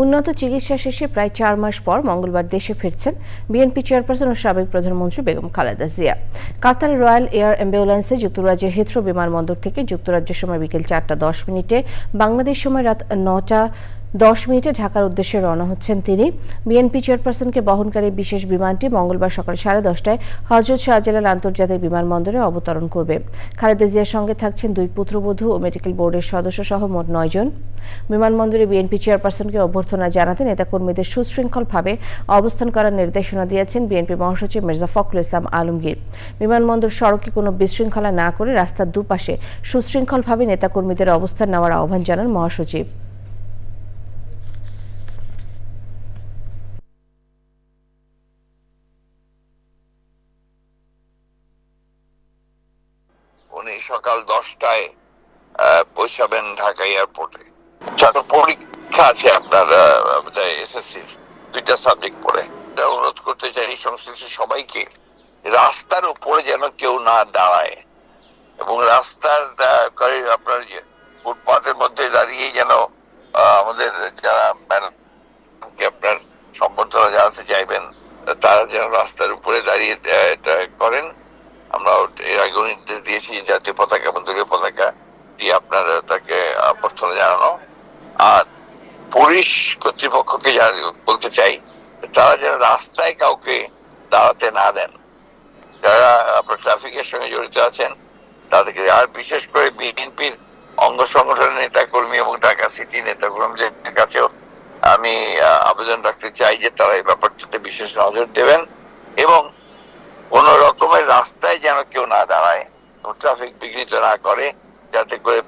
উন্নত চিকিৎসা শেষে প্রায় চার মাস পর মঙ্গলবার দেশে ফিরছেন বিএনপি চেয়ারপারসন ও সাবেক প্রধানমন্ত্রী Begum Khaleda Zia. Qatar royal air অ্যাম্বুলেন্সে যুক্তরাজ্যের হিথ্রো বিমানবন্দর থেকে যুক্তরাজ্য সময় বিকেল চারটা দশ মিনিটে, বাংলাদেশ সময় রাত নটা দশ মিনিটে ঢাকার উদ্দেশ্যে রওনা হচ্ছেন তিনি। বিএনপি চেয়ারপারসনকে বহনকারী বিশেষ বিমানটি মঙ্গলবার সকাল সাড়ে দশটায় হজরত শাহজালাল আন্তর্জাতিক বিমানবন্দরে অবতরণ করবে। খালেদা জিয়ার সঙ্গে থাকছেন দুই পুত্রবধূ ও মেডিকেল বোর্ডের সদস্য সহ মোট নয়জন বিমানবন্দরে বিএনপি চেয়ারপারসনকে অভ্যর্থনা জানাতে নেতাকর্মীদের সুশৃঙ্খলভাবে অবস্থান করার নির্দেশনা দিয়েছেন বিএনপি মহাসচিব মির্জা ফখরুল ইসলাম আলমগীর। বিমানবন্দর সড়কে কোনো বিশৃঙ্খলা না করে রাস্তার দুপাশে সুশৃঙ্খলভাবে নেতাকর্মীদের অবস্থান নেওয়ার আহ্বান জানান মহাসচিব। সকাল দশটায় পৌঁছাবেন ঢাকা এয়ারপোর্টে। যত পরীক্ষা আছে আপনার এসএসসির দুইটা সাবজেক্ট পড়ে। এটা অনুরোধ করতে চাই সংশ্লিষ্ট সবাইকে, রাস্তার উপরে যেন কেউ না দাঁড়ায় এবং রাস্তার আপনার ফুটপাথের মধ্যে দাঁড়িয়ে যেন আমাদের যারা আপনার সম্বর্ধনা জানাতে চাইবেন, তারা যেন রাস্তার উপরে দাঁড়িয়ে করেন। দিয়েছি, জাতীয় পতাকা এবং দলীয় পতাকা, দিয়ে আপনার তাকে অভ্যর্থনা জানানো। আর পুলিশ কর্তৃপক্ষকে বলতে চাই, তারা যেন রাস্তায় কাউকে দাঁড়াতে না দেন। যারা, আপনার ট্রাফিকের সঙ্গে জড়িত আছেন, তাদেরকে, আর বিশেষ করে বিএনপির অঙ্গ সংগঠনের নেতা কর্মী এবং ঢাকা সিটি নেতা কর্মীদের কাছেও আমি আবেদন রাখতে চাই যে তারা এই ব্যাপারটাতে বিশেষ নজর দেবেন এবং কোন রকমের রাস্তায় যেন কেউ না দাঁড়ায়। ট্রাফিক বিঘ্নিত না করে যাতে করে